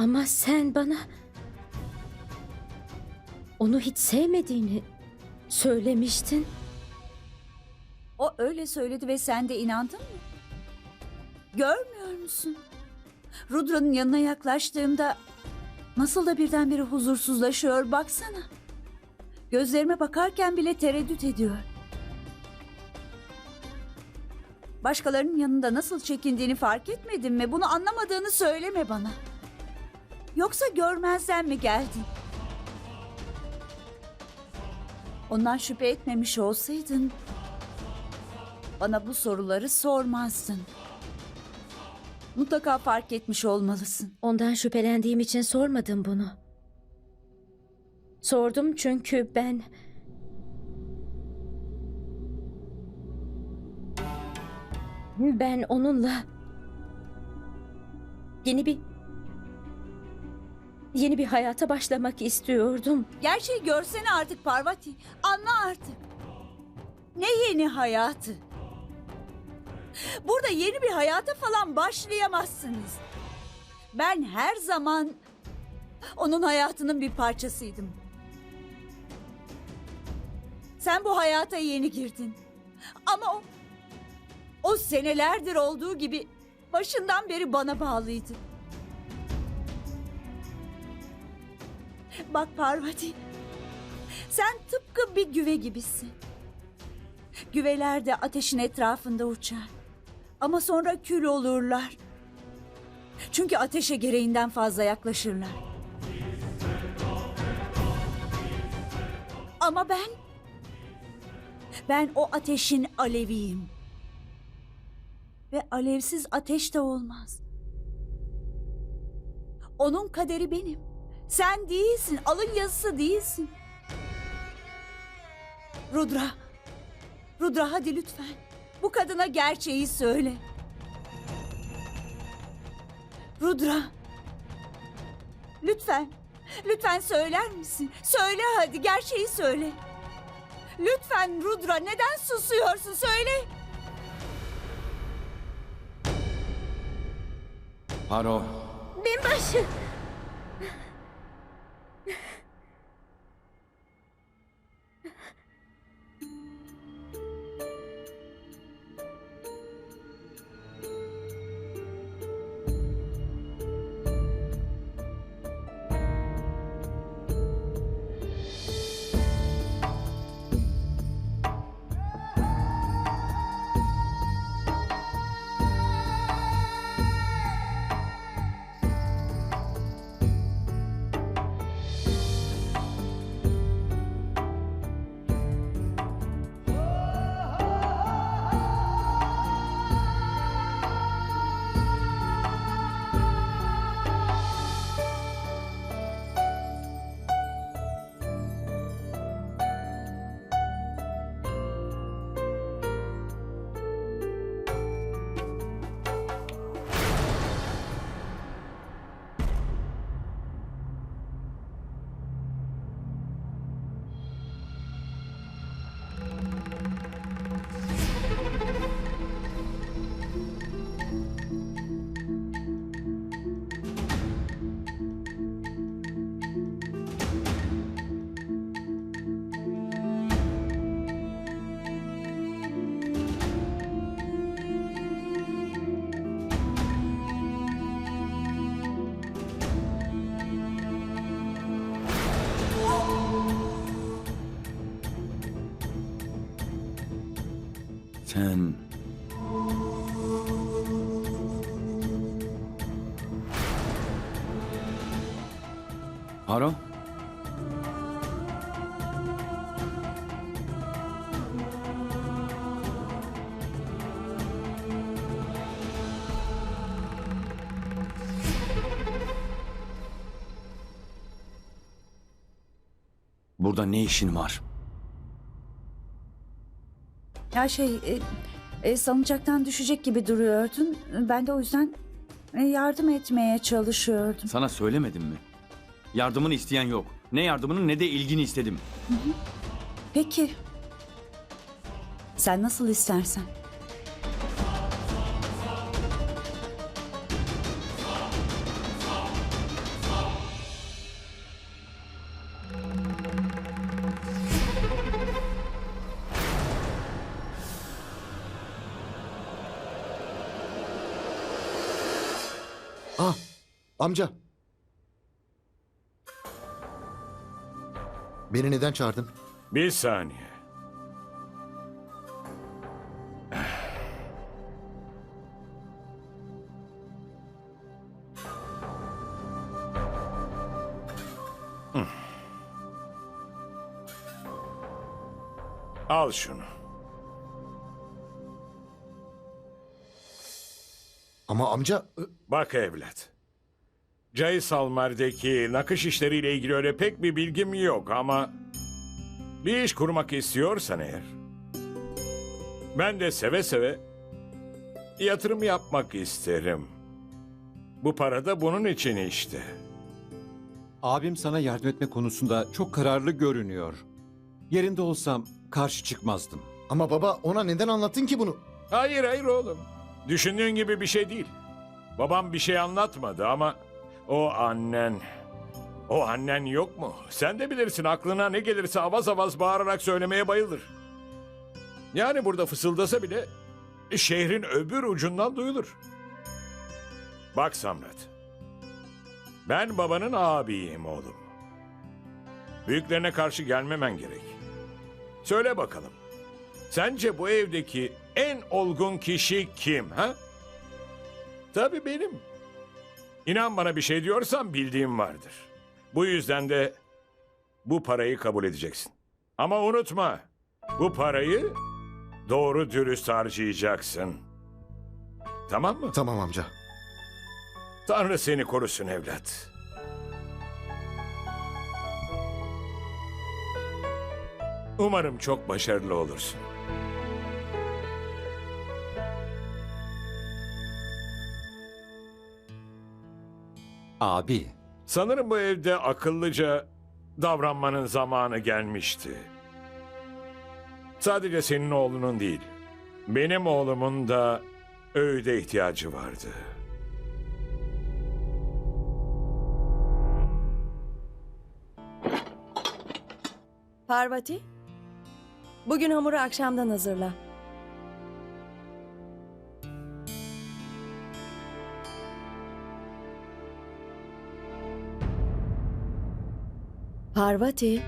Ama sen bana onu hiç sevmediğini söylemiştin. O öyle söyledi ve sen de inandın mı? Görmüyor musun? Rudra'nın yanına yaklaştığımda nasıl da birdenbire huzursuzlaşıyor baksana. Gözlerime bakarken bile tereddüt ediyor. Başkalarının yanında nasıl çekindiğini fark etmedin mi? Bunu anlamadığını söyleme bana. Yoksa görmezden mi geldin? Ondan şüphe etmemiş olsaydın bana bu soruları sormazdın. Mutlaka fark etmiş olmalısın. Ondan şüphelendiğim için sormadım bunu. Sordum çünkü ben ben onunla yeni bir yeni bir hayata başlamak istiyordum. Gerçeği görsene artık Parvati. Anla artık. Ne yeni hayatı? Burada yeni bir hayata falan başlayamazsınız. Ben her zaman onun hayatının bir parçasıydım. Sen bu hayata yeni girdin. Ama o, o senelerdir olduğu gibi başından beri bana bağlıydı. Bak Parvati, sen tıpkı bir güve gibisin. Güveler de ateşin etrafında uçar. Ama sonra kül olurlar. Çünkü ateşe gereğinden fazla yaklaşırlar. Ama ben... Ben o ateşin aleviyim. Ve alevsiz ateş de olmaz. Onun kaderi benim. Sen değilsin, alın yazısı değilsin. Rudra. Rudra hadi lütfen. Bu kadına gerçeği söyle. Rudra. Lütfen. Lütfen söyler misin? Söyle hadi gerçeği söyle. Lütfen Rudra neden susuyorsun söyle. Paro, Binbaşı! Sen... Paro? Burada ne işin var? Ya şey e, e, salıncaktan düşecek gibi duruyordun. Ben de o yüzden e, yardım etmeye çalışıyordum. Sana söylemedim mi? Yardımını isteyen yok. Ne yardımını ne de ilgini istedim. Peki. Sen nasıl istersen. Ah, amca. Beni neden çağırdın? Bir saniye. Hı. Al şunu. Ama amca... Bak evlat. Caysalmer'deki nakış işleriyle ilgili öyle pek bir bilgim yok ama... Bir iş kurmak istiyorsan eğer... Ben de seve seve yatırım yapmak isterim. Bu para da bunun için işte. Abim sana yardım etme konusunda çok kararlı görünüyor. Yerinde olsam karşı çıkmazdım. Ama baba ona neden anlattın ki bunu? Hayır hayır oğlum. Düşündüğün gibi bir şey değil. Babam bir şey anlatmadı ama o annen... O annen yok mu? Sen de bilirsin aklına ne gelirse avaz avaz bağırarak söylemeye bayılır. Yani burada fısıldasa bile şehrin öbür ucundan duyulur. Bak Samrat. Ben babanın abiyim oğlum. Büyüklerine karşı gelmemen gerek. Söyle bakalım. Sence bu evdeki en olgun kişi kim ha? Tabii benim. İnan bana bir şey diyorsam bildiğim vardır. Bu yüzden de bu parayı kabul edeceksin. Ama unutma, bu parayı doğru dürüst harcayacaksın. Tamam mı? Tamam amca. Tanrı seni korusun evlat. Umarım çok başarılı olursun. Abi, Sanırım bu evde akıllıca davranmanın zamanı gelmişti. Sadece senin oğlunun değil, benim oğlumun da öğüde ihtiyacı vardı. Parvati, bugün hamuru akşamdan hazırla. Parvati,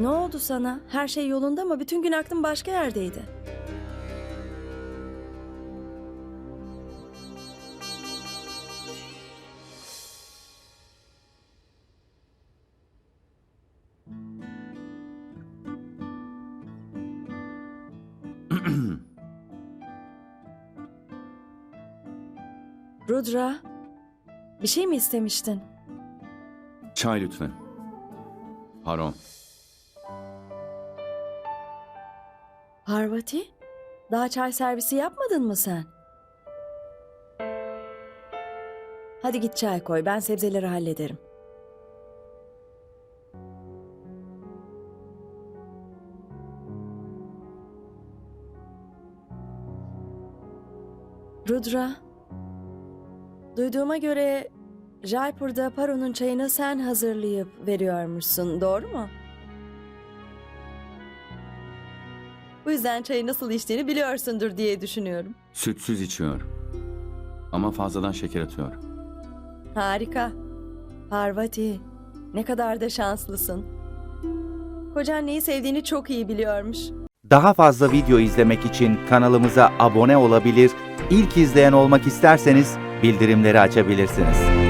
ne oldu sana? Her şey yolunda mı? Bütün gün aklın başka yerdeydi. Rudra, bir şey mi istemiştin? Çay lütfen. Pardon. Parvati, daha çay servisi yapmadın mı sen? Hadi git çay koy, ben sebzeleri hallederim. Rudra, duyduğuma göre Jaipur'da Paru'nun çayını sen hazırlayıp veriyormuşsun, doğru mu? Bu yüzden çayı nasıl içtiğini biliyorsundur diye düşünüyorum. Sütsüz içiyor. Ama fazladan şeker atıyor. Harika. Parvati, ne kadar da şanslısın. Kocan neyi sevdiğini çok iyi biliyormuş. Daha fazla video izlemek için kanalımıza abone olabilir, ilk izleyen olmak isterseniz bildirimleri açabilirsiniz.